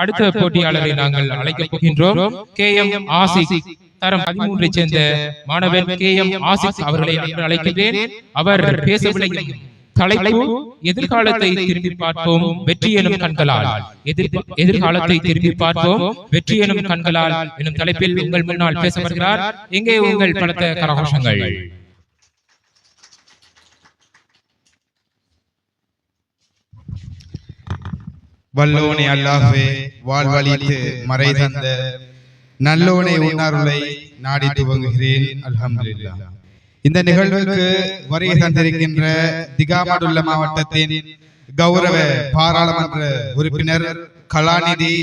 அடுத்த போட்டியாளரை நாங்கள் அழைக்கப் போகின்றோம். கே எம் ஆசிக் தரம் பதிமூன்றை சேர்ந்த மாணவர் கே எம் ஆசிக் அவர்களை அன்பு அழைக்கின்றேன். அவர் பேச விளையும் தலைப்பு எதிர்காலத்தை திரும்பி பார்ப்போம். வெற்றி எனும் கண்களால். எதிர் எதிர்காலத்தை திரும்பி பார்ப்போம். வெற்றி எனும் கண்களால் எனும் தலைப்பில் உங்கள் முன்னால் பேச வருகிறார். எங்கே உங்கள் பலத்த கரகோஷங்கள். வல்லோனை அல்லாஹே வாழ்வழித்து மறை தந்த நல்லோனை உன்னருளை நாடி துவங்குகிறேன். அல்ஹம்துலில்லாஹ். இந்த நிகழ்வுக்கு வருகை தந்திருக்கின்ற திகாமடுள்ள மாவட்டத்தின் கௌரவ பாராளுமன்ற உறுப்பினர் கலாநிதி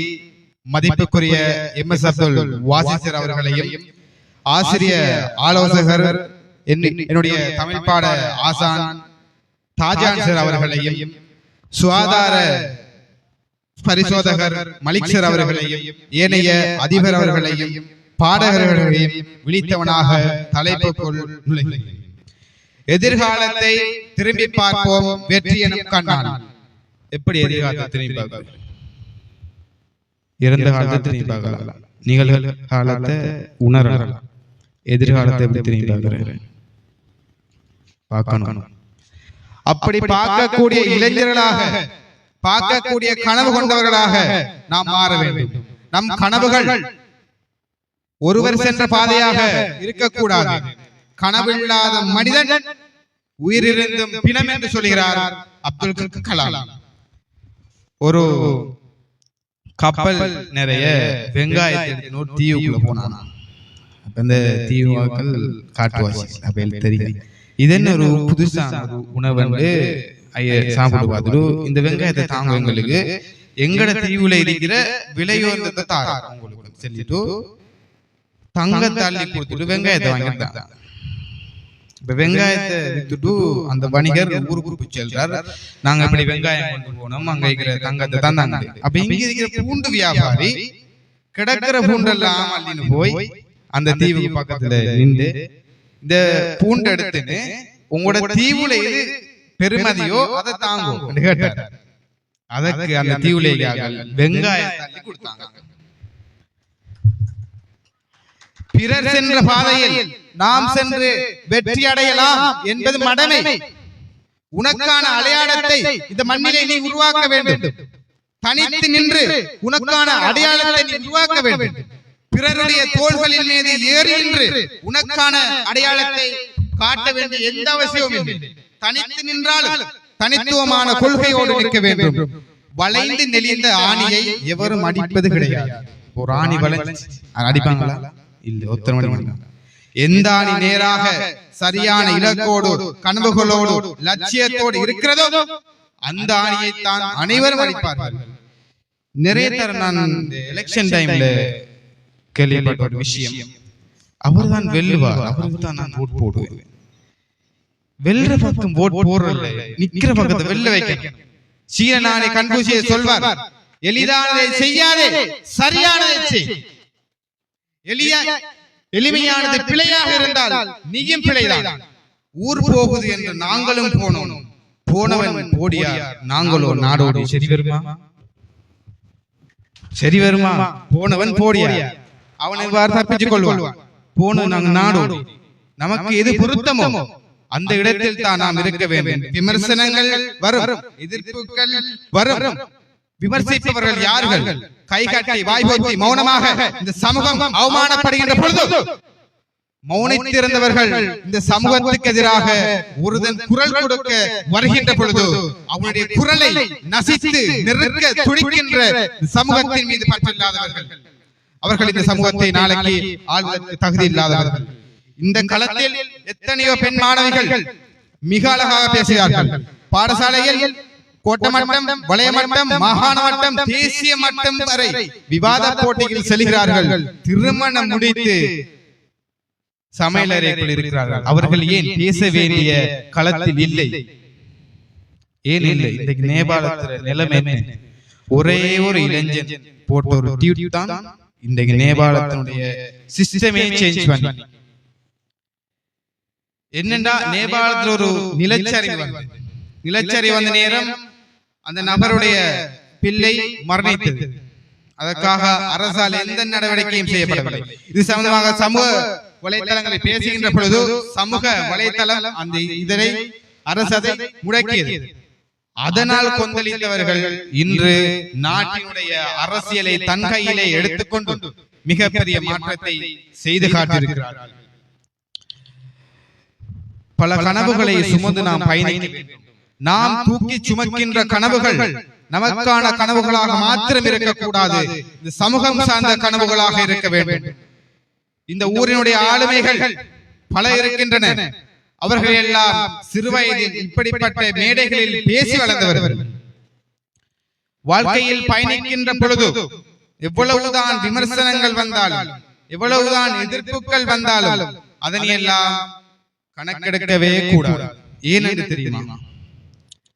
மதிப்புக்குரிய எம் எஸ் அப்துல் வாசிசர் அவர்களையும் ஆசிரிய ஆலோசகர் என்னுடைய தமிழ் பாட ஆசான் தாஜான் சார் அவர்களையும் சுகாதார பரிசோதகர் மலிக் சார் அவர்களையும் ஏனைய அதிபர் அவர்களையும் பாடகர்களையும் விழித்தவனாக தலைப்புக்குள் நுழைகிறேன். எதிர்காலத்தை திரும்பி பார்ப்போம் வெற்றி எனும் கண்ணால். எப்படி எதிர்காலத்தை திரும்பி பார்க்கலாம் இறந்த காலத்தை திரும்பி பார்க்கலாம். நிகழ்காலத்தை உணரலாம். எதிர்காலத்தை எப்படி திரும்பி பார்க்கிறேன். பார்க்கணும். அப்படி பார்க்கக்கூடிய இளைஞர்களாக பார்க்கக்கூடிய கனவு கொண்டவர்களாக நாம் மாற வேண்டும். நம் கனவுகள் ஒருவர் சென்ற பாதையாக இருக்கக்கூடாது. கனவில்லாத மனிதன் உயிரிழந்தும் பிணம் என்று சொல்கிறார் அப்துல் கலாம். ஒரு கப்பல் நிறைய வெங்காயத்தை தீவுக்குள்ள போனான். அப்ப இந்த தீவு மக்கள் காட்டுவாசி. அப்ப தெரியும். இது என்ன ஒரு புதுசான உணவு வந்து ஐய சாப்பிட்டு பார்த்துட்டு இந்த வெங்காயத்தை தாங்க எங்களுக்கு எங்கட தீவுல இருக்கிற தாங்க உங்களுக்கு. சொல்லிட்டு தங்க தள்ளி கொடுத்துட்டு வெங்காயத்தை வாங்கிட்டாங்க இப்ப வெங்காயத்தை வித்துட்டு அந்த வணிகர் ஊருக்கு போய் செல்றார். நாங்க இப்படி வெங்காயம் கொண்டு போனோம். அங்க இருக்கிற தங்கத்தை தந்தாங்க. அப்ப இங்க இருக்கிற பூண்டு வியாபாரி கிடக்கிற பூண்டெல்லாம் அள்ளின்னு போய் அந்த தீவுக்கு பக்கத்துல நின்று இந்த பூண்டு எடுத்துன்னு உங்களோட தீவுல எது பெருமதியோ அதை தாங்கும். கேட்டார். அதற்கு அந்த தீவுலேயார்கள் வெங்காயம் தள்ளி கொடுத்தாங்க. பிறர் சென்ற பாதையில் நாம் சென்று வெற்றி அடையலாம் என்பது மடமை உனக்கான அடையாளத்தை இந்த மண்ணிலே நீ உருவாக்க வேண்டும். தனித்து நின்று உனக்கான அடையாளத்தை நீ உருவாக்க வேண்டும். பிறருடைய தோள்களின் மீது ஏறி நின்று உனக்கான அடையாளத்தை காட்ட வேண்டிய எந்த அவசியமும் இல்லை. தனித்து நின்றாலும் தனித்துவமான கொள்கையோடு நிற்க வேண்டும். வளைந்து நெளிந்த ஆணியை எவரும் அடிப்பது கிடையாது. ஒரு ஆணி வளைஞ்சு அடிப்பாங்களா? இல்ல மணி எந்த ஆணி நேராக சரியான இலக்கோடு கனவுகளோடு லட்சியத்தோடு இருக்கிறதோ அந்த ஆணியை தான் அனைவரும் அடிப்பார்கள். நிறைய தர நான் எலெக்ஷன் டைம்ல கேள்விப்பட்ட ஒரு விஷயம். அவர்தான் வெல்லுவார். அவருக்கு தான் நான் ஓட் போடுவேன். வெல்ற பக்கம் ஓட் போடுறல நிக்கிற பக்கத்தை வெல்ல வைக்கணும். சீரனானே கண்பூசியை சொல்வார். எளிதானதை செய்யாதே சரியானதை செய். எளிய எளிமையானது பிழையாக இருந்தால் நீயும் பிழைதான். ஊர் போகுது என்று நாங்களும் போனோம். போனவன் போடியா நாங்களோ நாடோடி சரி வருமா? சரி வருமா? போனவன் போடியா அவனை தப்பித்துக் கொள்வான். போன நாங்க நாடோடி. நமக்கு எது பொருத்தமோ அந்த இடத்தில் தான் நாம் இருக்க வேண்டும். விமர்சனங்கள் வரும். எதிர்ப்புகள் வரும். விமர்சிப்பவர்கள் யார்கள்? கை கட்டி வாய் பொத்தி மௌனமாக இந்த சமூகம் அவமானப்படுகின்ற பொழுது மௌனித்திருந்தவர்கள் இந்த சமூகத்துக்கு எதிராக ஒருதன் குரல் கொடுக்க வருகின்ற பொழுது அவனுடைய குரலை நசித்து நெருக்க துடிக்கின்ற சமூகத்தின் மீது பற்றில்லாதவர்கள் அவர்கள் இந்த சமூகத்தை நாளைக்கு ஆள்வதற்கு தகுதி இல்லாதவர்கள். இந்த களத்தில் எத்தனையோ பெண் மாணவிகள் மிக அழகாக பேசுகிறார்கள். பாடசாலையில் கோட்ட மட்டம் வளைய மட்டம் மாகாண மட்டம் தேசிய மட்டம் வரை விவாத போட்டியில் செல்கிறார்கள். திருமணம் முடித்து சமையலறைக்குள் இருக்கிறார்கள். அவர்கள் ஏன் பேச வேண்டிய களத்தில் இல்லை? ஏன் இல்லை? இன்றைக்கு நேபாளத்துல நிலைமை? ஒரே ஒரு இளைஞன் போட்ட ஒரு டியூட் தான் இன்றைக்கு நேபாளத்தினுடைய சிஸ்டமே சேஞ்ச் பண்ணி. என்னண்டா நேபாளத்துல ஒரு நிலச்சரிவு நிலச்சரிவு வந்த நேரம் அந்த நபருடைய பிள்ளை மரணித்தது. அதற்காக அரசால் எந்த நடவடிக்கையும் செய்யப்படவில்லை. இது சம்பந்தமாக சமூக வலைத்தளங்களை பேசுகின்ற பொழுது சமூக வலைத்தளம் அந்த இதனை அரசு அதை முடக்கியது. அதனால் கொந்தளித்தவர்கள் இன்று நாட்டினுடைய அரசியலை தன் கையிலே எடுத்துக்கொண்டு மிகப்பெரிய மாற்றத்தை செய்து காட்டியிருக்கிறார்கள். பல கனவுகளை சுமந்து நாம் பயணிக்க வேண்டும். நாம் தூக்கி சுமக்கின்ற கனவுகள் நமக்கான கனவுகளாக மாத்திரம் இருக்கக்கூடாது. இந்த சமூகம் சார்ந்த கனவுகளாக இருக்க வேண்டும். இந்த ஊரினுடைய ஆளுமைகள் பல இருக்கின்றன. அவர்கள் எல்லாம் சிறுவயதில் இப்படிப்பட்ட மேடைகளில் பேசி வளர்ந்தவர்கள். வாழ்க்கையில் பயணிக்கின்ற பொழுது எவ்வளவுதான் விமர்சனங்கள் வந்தாலும் எவ்வளவுதான் எதிர்ப்புகள் வந்தாலும் அதனை எல்லாம் கணக்கெடுக்கவே கூடாது. ஏன் என்று தெரியுமா?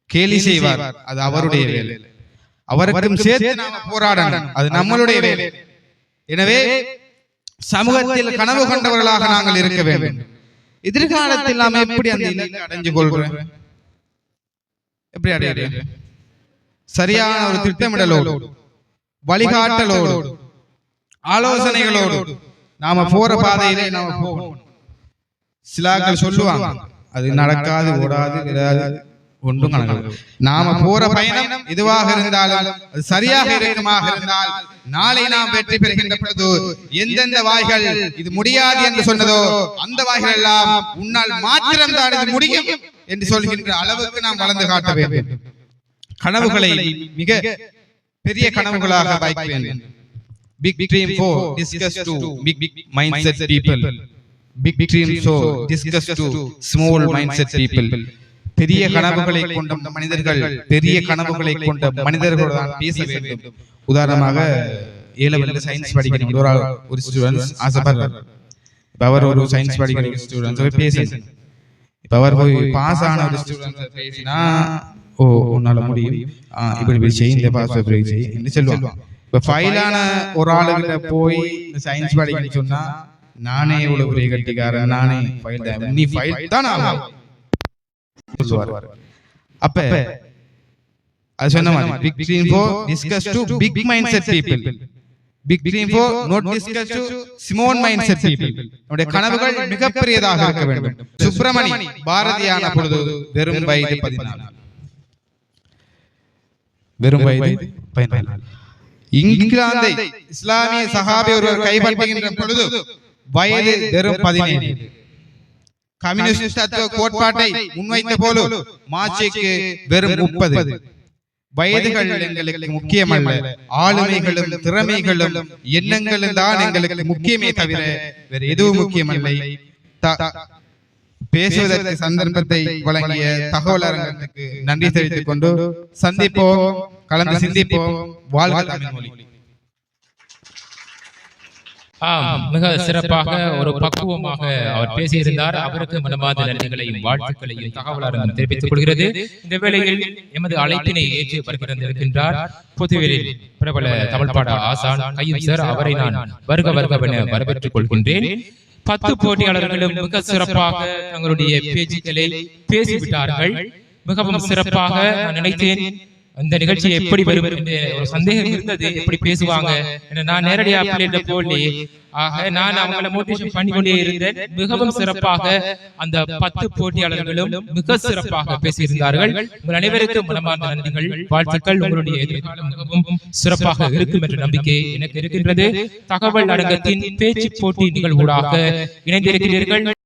கேலி செய்வார். அது அவருடைய வேலை. அவருக்கும் சேர்த்து நாம போராடணும். அது நம்மளுடைய வேலை. எனவே சமூகத்தில் கனவு கண்டவர்களாக நாங்கள் இருக்க வேண்டும். எதிர்காலத்தில் நாம் எப்படி அந்த இலக்கை அடைஞ்சு கொள்றோம் எப்படி அடையிறது? சரியான ஒரு திட்டமிடலோடு வழிகாட்டலோடு ஆலோசனைகளோடு நாம போற பாதையிலே நாம போகணும். சிலாக்கள் சொல்லுவாங்க. அது நடக்காது ஓடாது விடாது ஒன்றும் கணக்கு நாம போற பயணம் எதுவாக இருந்தாலும் அது சரியாக இருக்குமாக இருந்தால் நாளை நாம் வெற்றி பெறுகின்ற பொழுது எந்தெந்த வாய்கள் இது முடியாது என்று சொன்னதோ அந்த வாய்கள் எல்லாம் உன்னால் மாத்திரம் தான் இது முடியும் என்று சொல்கின்ற அளவுக்கு நாம் வளர்ந்து காட்ட வேண்டும். கனவுகளை மிக பெரிய கனவுகளாக வைக்க வேண்டும். Big dream for discuss to big big mindset people big dream so discuss to small mindset people. பெரிய கனவுகளை கொண்ட மனிதர்கள் பெரிய கனவுகளை கொண்ட மனிதர்களோடு தான் பேச வேண்டும். உதாரணமாக ஏலவெல்ல சயின்ஸ் படிக்கிற ஒரு ஒரு ஸ்டூடெண்ட்ஸ் ஆசைப்படுறார். இப்ப அவர் ஒரு சயின்ஸ் படிக்கிற ஒரு ஸ்டூடெண்ட்ஸ் போய் பேசணும் இப்ப அவர் போய் பாஸ் ஆன ஒரு ஸ்டூடெண்ட்ஸ் பேசினா ஓ உன்னால முடியும். இப்படி இப்படி செய் இந்த பாஸ் இப்படி செய் என்று சொல்லுவாங்க. இப்ப ஃபைலான ஒரு ஆளுகிட்ட போய் சயின்ஸ் படிக்கணும்னு சொன்னா நானே இவ்வளவு பெரிய கட்டிக்காரன் நானே ஃபைல் தான் நீ ஃபைல் தான் சொல்லுவார். அப்ப அது சொன்ன மாதிரி big dream for discuss to big mindset people. Big dream for not discuss to small mindset people. நம்முடைய கனவுகள் மிகப்பெரியதாக இருக்க வேண்டும். சுப்பிரமணி பாரதியான பொழுது வெறும் வயது பதினாலு. வெறும் வயது பதினாலு. இங்கிலாந்தை இஸ்லாமிய சஹாபி ஒருவர் கைப்பற்றுகின்ற பொழுது வயது வெறும் பதினேழு. கம்யூனிஸ்ட் தத்துவ கோட்பாட்டை முன்வைத்த போது மார்க்சிற்கு வெறும் முப்பது. வயதுகள் எங்களுக்கு முக்கியமல்ல. ஆளுமைகளும் திறமைகளும் எண்ணங்களும் தான் எங்களுக்கு முக்கியமே தவிர வேற எதுவும் முக்கியமல்ல. பேசுவதற்கு சந்தர்ப்பத்தை வழங்கிய தகவல் அரங்கத்துக்கு நன்றி தெரிவித்துக் கொண்டு சந்திப்போம். கலந்து சிந்திப்போம். வாழ்க தமிழ் மொழி. ஆம் மிக சிறப்பாக ஒரு பக்குவமாக அவர் பேசியிருந்தார். அவருக்கு மனமார்ந்த நன்றிகளையும் வாழ்த்துக்களையும் தகவல் அரங்கம் தெரிவித்துக் கொள்கிறது. இந்த வேளையில் எமது அழைப்பினை ஏற்று வருகின்றார் புதுவேலில் பிரபல தமிழ் பாட ஆசான் கையும் சார் அவரை நான் வருக வருகவென வரவேற்றுக் கொள்கின்றேன். பத்து போட்டியாளர்களும் மிக சிறப்பாக தங்களுடைய பேச்சுக்களை பேசிவிட்டார்கள். மிகவும் சிறப்பாக நான் நினைத்தேன். இந்த நிகழ்ச்சி எப்படி வரும் ஒரு சந்தேகம் இருந்தது. எப்படி பேசுவாங்க நான் நேரடியாக பிள்ளைகிட்ட போலி ஆக நான் அவங்களை மோட்டிவேஷன் பண்ணி கொண்டே இருந்தேன். மிகவும் சிறப்பாக அந்த பத்து போட்டியாளர்களும் மிக சிறப்பாக பேசியிருந்தார்கள். உங்கள் அனைவருக்கும் மனமார்ந்த நன்றிகள். வாழ்த்துக்கள் உங்களுடைய எதிர்காலம் மிகவும் சிறப்பாக இருக்கும் என்ற நம்பிக்கை எனக்கு இருக்கின்றது தகவல் அரங்கத்தின் பேச்சு போட்டி நிகழ்வுடாக இணைந்திருக்கிறீர்கள்.